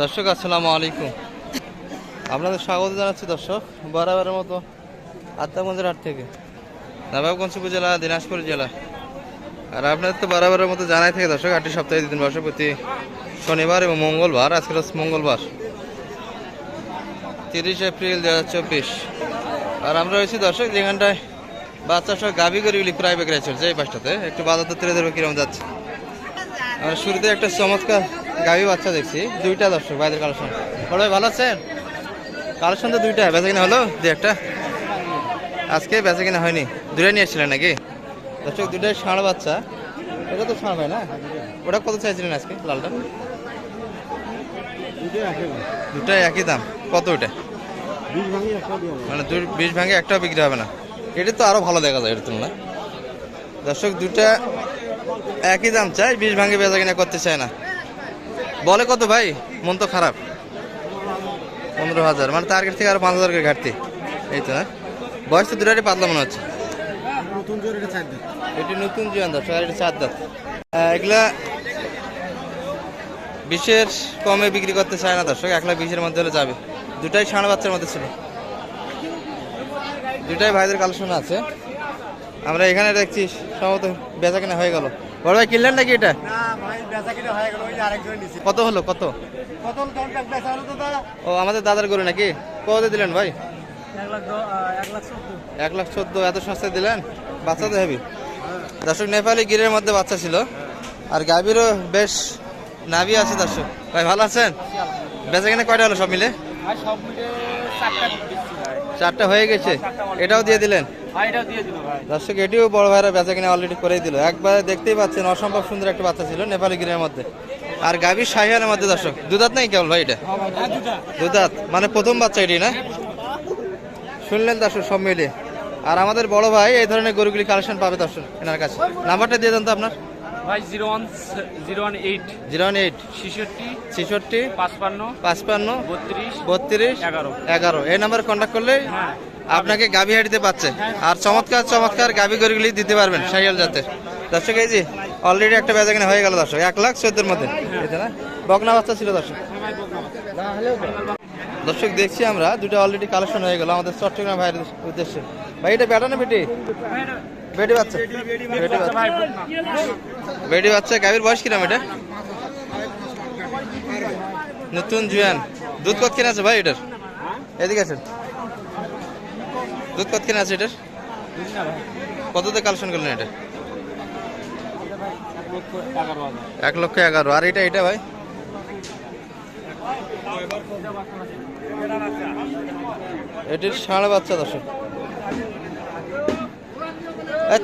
দর্শক, আসসালামু আলাইকুম। আপনাদের স্বাগত জানাচ্ছি দর্শক, বরাবরের মতো আত্মাগঞ্জের হাট থেকে, নবাবগঞ্জ উপজেলা, দিনাজপুর জেলা। আর আপনাদের তো বরাবরের মতো জানাই থাকে দর্শক, আটটি সপ্তাহে দিন বর্ষ প্রতি শনিবার এবং মঙ্গলবার আজকে মঙ্গলবার, তিরিশ এপ্রিল দু হাজার চব্বিশ। আর আমরা রয়েছি দর্শক, যেখানটায় বাচ্চা সব গাভি প্রায় বেকার চলছে এই পাশটাতে। একটু বাজারটা তুলে ধরবো কীরকম যাচ্ছে। আর শুরুতে একটা চমৎকার গাভী বাচ্চা দেখছি দুইটা দর্শক বাইরের কালেকশন। বড় ভাই ভালো আছেন? কালেকশন তো দুইটা বেচা কিনা হলো? দুই একটা। আজকে বেচা কিনা হয়নি। দুটাই নিয়ে এসেছিলেন নাকি? দর্শক দুটাই ষাঁড় বাচ্চা। এটা তো ষাঁড় ভাই না? ওটা কত চাইছিলেন আজকে লালটা? দুটাই একই দাম। কত ওটা মানে দুই বিশ ভাঙে একটাও বিক্রি হবে না। এটা তো আরও ভালো দেখা যায় এর তুলনায়। দর্শক দুটা একই দাম চাই বিশ ভাঙে বেচা কিনা করতে চায় না। বলে কত ভাই? মন তো খারাপ। পনেরো হাজার মানে টার্গেট থেকে আরও পাঁচ হাজার করে ঘাটতি। এই তো না বয়স তো দুটারই পাতলা মনে হচ্ছে। এটি নতুন জীবন এগুলা বিশের কমে বিক্রি করতে চায় না দর্শক, এক লাখ বিশের মধ্যে হলে যাবে। দুটাই ষাঁড় বাচ্চার মধ্যে ছিল। দুটাই ভাইদের কালেকশন আছে। আমরা এখানে দেখছি, সম্ভবত বেচা কেনা হয়ে গেল। বড় ভাই কিনলেন নাকি এটা? কত হলো কত? ও আমাদের দাদার গরু নাকি? কত দিলেন ভাই? এক লাখ চোদ্দ। এত সস্তায় দিলেন? বাচ্চা তো হেবি দর্শক নেপালি গিরের মধ্যে বাচ্চা ছিল। আর গাভীরও বেশ নাভি আছে দর্শক। ভাই ভালো আছেন? বেচা কিনা কয়টা হলো সব মিলে? চারটা হয়ে গেছে। এটাও দিয়ে দিলেন? দর্শক এটিও বড় ভাইরা বেচা কিনা অলরেডি করেই দিল। একবার দেখতেই পাচ্ছেন অসম্ভব সুন্দর একটা বাচ্চা ছিল নেপালি গিরের মধ্যে। আর গাভীর শাহিয়ানের মধ্যে দর্শক দুধাত নাই কেবল ভাই এটা? দুধাত মানে প্রথম বাচ্চা এটি না? শুনলেন দর্শক সব মিলিয়ে। আর আমাদের বড় ভাই এই ধরনের গরুগুলি কালেকশন পাবে দর্শক এনার কাছে। নাম্বারটা দিয়ে দেন তো আপনার। ভাই zero one zero one eight. Zero one eight. ছেষট্টি ছেষট্টি পাঁচপান্ন পাঁচপান্ন বত্রিশ বত্রিশ এগারো। এগারো। এই নাম্বারে কন্ট্যাক্ট করলে হ্যাঁ। আপনাকে গাভী হাঁটিতে পাচ্ছে। আর চমৎকার চমৎকার গাভী গরুগুলি দিতে পারবেন সাইকেল জাতের। দর্শক এই যে অলরেডি একটা বেচা কিনা হয়ে গেল দর্শক। এক লাখ চোদ্দের মধ্যে। এই বকনা বাচ্চা ছিল দর্শক। দর্শক দেখছি আমরা দুটো অলরেডি কালেকশন হয়ে গেল আমাদের চট্টগ্রাম ভাইয়ের উদ্দেশ্যে। ভাই এটা বেটা না বেটি বেটি বাচ্চা। বেটি বাচ্চা। বেটি বাচ্চা, গাভীর বয়স কিরাম এটা? নতুন জুয়ান। দুধ কত কিনা আছে ভাই এটার? এদিকে আছেন দুধ কত কিনা আছে এটার? কততে কালেকশন করলেন এটা? এক লক্ষ এগারো। আর এটা এটা ভাই? এটির ষাঁড় বাচ্চা দশ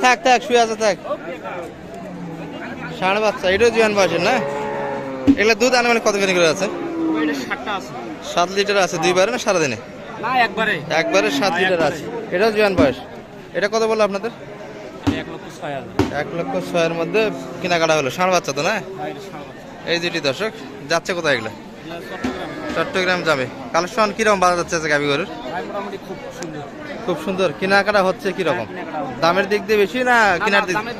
থাক থাক শুয়ে আছে থাক। ষাঁড় বাচ্চা এটাও জীবন বয়সের না? এগুলো দুধ আনুমানিক কত করে করে আছে? সাত লিটার আছে দুইবারে না সারাদিনে? একবারে। একবারে সাত লিটার আছে। এটাও জীবন বয়স। এটা কত বলল আপনাদের? এক লক্ষ ছয়ের মধ্যে কেনাকাটা হলো। ষাঁড় বাচ্চা তো না? আছে। এই দুটি দর্শক যাচ্ছে কোথায় এগুলো? চট্টগ্রাম। যাবে। কালেকশন কীরকম বাজার যাচ্ছে গাবি গরুর? খুব সুন্দর। কেনাকাটা হচ্ছে কীরকম? হচ্ছে। দামের দিক দিয়ে বেশি না কেনার দিক? মানে-।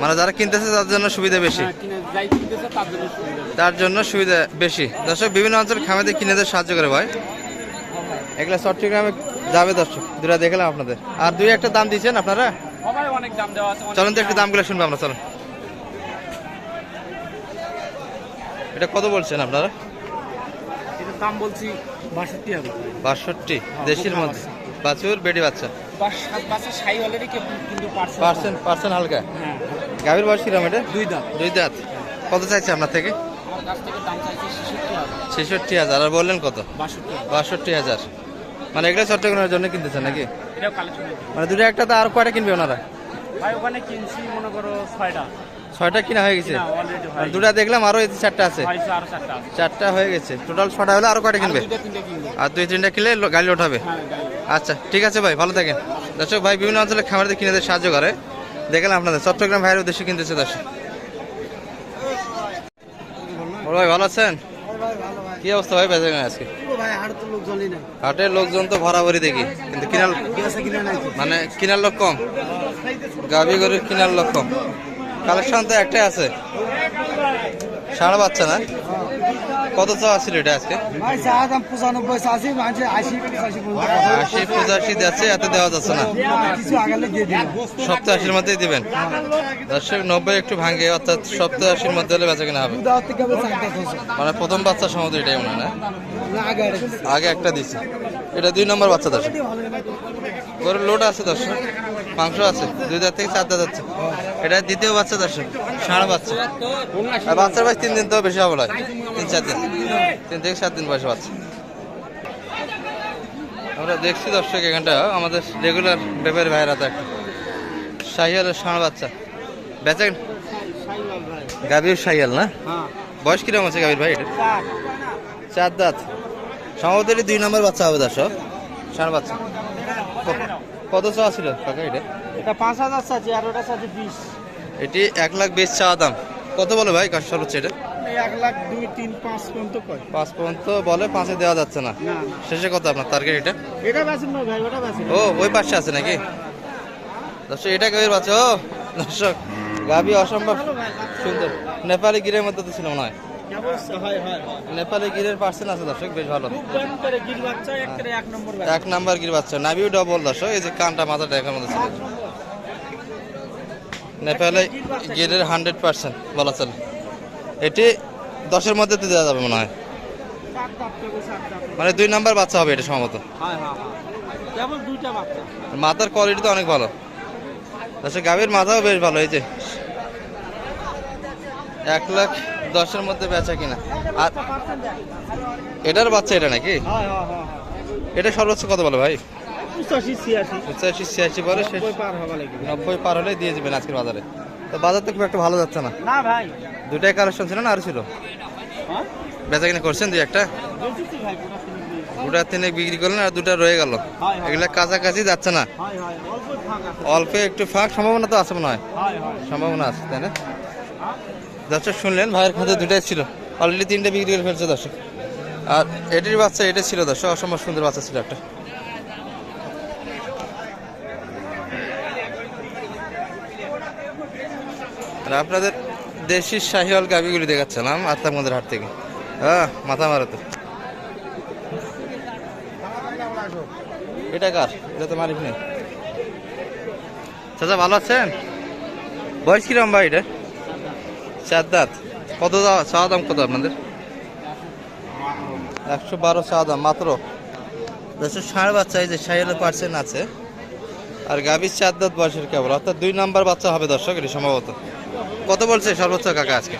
মানে যারা কিনতেছে তার জন্য সুবিধা বেশি? হ্যাঁ, কিনে কিনতেছে তার জন্য সুবিধা বেশি। তার জন্য সুবিধা বেশি। দর্শক বিভিন্ন অঞ্চল খামাদের কিনেদের সাহায্য করে ভাই। এগুলা চট্টগ্রামে যাবে দর্শক। দুটা দেখলাম আপনাদের। আর দুই একটা দাম দিচ্ছেন আপনারা? চলুন তো একটু দামগুলো শুনব আমরা চলুন। এটা কত বলছেন আপনারা? দাম বলছি বাষট্টি হাজার। বাষট্টি দেশির মধ্যে। বাছুর বেডি বাচ্চা? পার্সেন্ট পার্সেন্ট পার্সেন্ট হালকা? হ্যাঁ গাভীর বয়স কিরম এটা? দুই দাম দুই দাঁত। কত চাইছে আপনার থেকে? ছেষট্টি হাজার। আর বললেন কত? বাষট্টি হাজার। মানে এগুলো চট্টগ্রামের জন্য কিনতেছেন নাকি? মানে দুটো একটা তো আর কয়টা কিনবে ওনারা? ভাই ওখানে কিনছি মনে করো ছয়টা। ছয়টা কিনা হয়ে গেছে। আর দুটা দেখলাম আরও চারটা আছে। চারটা হয়ে গেছে। টোটাল ছটা হলে আরও কয়টা কিনবে? আর দুই তিনটা কিনলে গাড়ি ওঠাবে হ্যাঁ আচ্ছা ঠিক আছে ভাই ভালো থাকেন। দর্শক ভাই বিভিন্ন অঞ্চলে খামারদের কিনেদের সাহায্য করে। দেখলাম আপনাদের চট্টগ্রাম ভাইয়ের উদ্দেশ্যে কিনতেছে দর্শক। বড় ভাই ভালো আছেন? কি অবস্থা ভাই বেঁচে আজকে? হাট লোকজন তো ভরাভরি দেখি কিন্তু কিনার গেছে কিনা নাই। মানে কিনার লোক কম। গাভি গরুর কিনার লোক কম। কালেকশন তো একটাই আছে। ষাঁড় বাচ্চা না? কত চা ছিল এটা আজকে? আশি, পঁচাশি যাচ্ছে, এত দেওয়া যাচ্ছে না। সপ্তাহ আশির মধ্যেই দিবেন। নব্বই একটু ভাঙে, অর্থাৎ সপ্তাহ আশির মধ্যে হলে বেচা কিনা হবে। মানে প্রথম বাচ্চা সম্ভবত এটাই মনে হয় না? আগে একটা দিছি এটা দুই নম্বর বাচ্চা দর্শক। গরুর লোড আছে দর্শক। মাংস আছে দুই দাঁত থেকে চার দাঁত আছে এটা দ্বিতীয় বাচ্চা দর্শক ষাঁড় বাচ্চা। আর বাচ্চার বয়স তিন দিন তো বেশি হবে না তিন চার দিন। তিন থেকে সাত দিন বয়স বাচ্চা। আমরা দেখছি দর্শক এখানটা আমাদের রেগুলার ব্যাপারী ভাইয়ের হাতে একটা শাহিয়ালের ষাঁড় বাচ্চা। বেচেন গাভীর শাহিয়াল না? হ্যাঁ। বয়স কীরকম আছে গাভীর ভাই? এটা চার দাঁত। সম্ভবত দুই নম্বর বাচ্চা হবে দর্শক। ষাঁড় বাচ্চা। কত চাওয়া ছিল কাকা এটা? এটা পাঁচ হাজার চাচ্ছি আর ওটা চাচ্ছি বিশ। এটি এক লাখ বেশ চাওয়া দাম। কত বলে ভাই কাজ সর্বোচ্চ এটা? এক লাখ দুই তিন পাঁচ পর্যন্ত কয়। পাঁচ পর্যন্ত বলে পাঁচে দেওয়া যাচ্ছে না। শেষে কত আপনার টার্গেট এটা? এটা ভাই ওটা ও ওই পাশে আছে নাকি? দর্শক এটা বাচ্চা? ও দর্শক গাভী অসম্ভব সুন্দর। নেপালি গিরের মধ্যে তো ছিল মনে হয়। নেপালি গিরের পার্সেন্ট আছে দর্শক বেশ ভালো। এক নম্বর গির বাচ্চা নাভিও ডবল দর্শক এই যে কানটা মাথাটা একের মধ্যে ছিল নেপালে গিরের হান্ড্রেড পার্সেন্ট বলা চলে। এটি দশের মধ্যে তো দেওয়া যাবে মনে হয়। মানে দুই নাম্বার বাচ্চা হবে এটা সম্ভবত। হ্যাঁ হ্যাঁ হ্যাঁ। মাথার কোয়ালিটি তো অনেক ভালো। দর্শক গাভীর মাথাও বেশ ভালো এই যে। এক লাখ দশের মধ্যে বেচা কিনা। আর এটার বাচ্চা এটা নাকি? এটা সর্বোচ্চ কত বলে ভাই? পঁচাশি ছিয়াশি। বলে নব্বই পার হলে দিয়ে আজকের বাজারে। তো বাজার তো খুব একটা ভালো যাচ্ছে না। না ভাই। দুটাই কালেকশন ছিল না আর ছিল? হ্যাঁ? বেচা কিনা করছেন দুই একটা? দুটা তিনে বিক্রি করলেন আর দুটা রয়ে গেল। এগুলা কাছাকাছি যাচ্ছে না। অল্প একটু ফাঁক সম্ভাবনা তো আছে মনে হয়। সম্ভাবনা আছে তাই না? দর্শক শুনলেন, ভাইয়ের খাতে দুটাই ছিল। অলরেডি তিনটে বিক্রি করে ফেলছে দর্শক। আর এটির বাচ্চা এটা ছিল দর্শক, অসম্ভব সুন্দর বাচ্চা ছিল একটা। আর আপনাদের দেশি শাহিওয়াল গাবিগুলি দেখাচ্ছিলাম আত্মামদের হাট থেকে। হ্যাঁ মাথা মারাতে এটা কার? এটা তো মালিক নেই। চাচা, ভালো আছেন? বয়স কিরম ভাই এটা? চার দাঁত। কত চাওয়া দাম কত আপনাদের? একশো বারো চাওয়া দাম মাত্র। ষাঁড় বাচ্চা এই যে ষাঁড় পার্সেন্ট আছে। আর গাভীর চার দাঁত বয়সের কেবল অর্থাৎ দুই নাম্বার বাচ্চা হবে দর্শক এটি সম্ভবত। কত বলছে সর্বোচ্চ কাকা আজকে?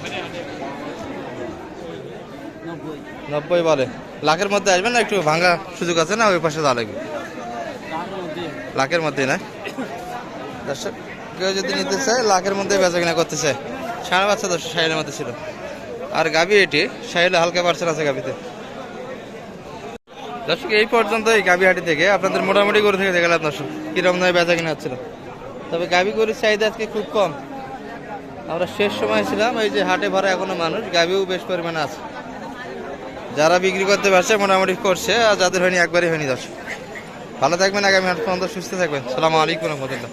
নব্বই বলে। লাখের মধ্যে আসবে না? একটু ভাঙা সুযোগ আছে না? ওই পাশে লাগবে লাখের মধ্যে না? দর্শক কেউ যদি নিতে চায় লাখের মধ্যে বেচা কিনা করতে চায়। সাড়ে বাচ্চা দশ সাহেলের মধ্যে ছিল। আর গাবি এটি সাইলে হালকা পার্সেল আছে গাবিতে দর্শক, এই পর্যন্ত এই গাবি হাটি থেকে। আপনাদের মোটামুটি গরু থেকে দেখালাম দর্শক কীরকম দামে বেচা কিনা হচ্ছিল। তবে গাবি গরুর চাহিদা আজকে খুব কম। আমরা শেষ সময় ছিলাম, এই যে হাটে ভরা এখনও মানুষ গাবিও বেশ পরিমাণে আছে। যারা বিক্রি করতে পারছে, মোটামুটি করছে, আর যাদের হয়নি, একবারই হয়নি দর্শক। ভালো থাকবেন, আগামী হাট পর্যন্ত সুস্থ থাকবেন। সালামু আলাইকুম রহমতুল্লাহ।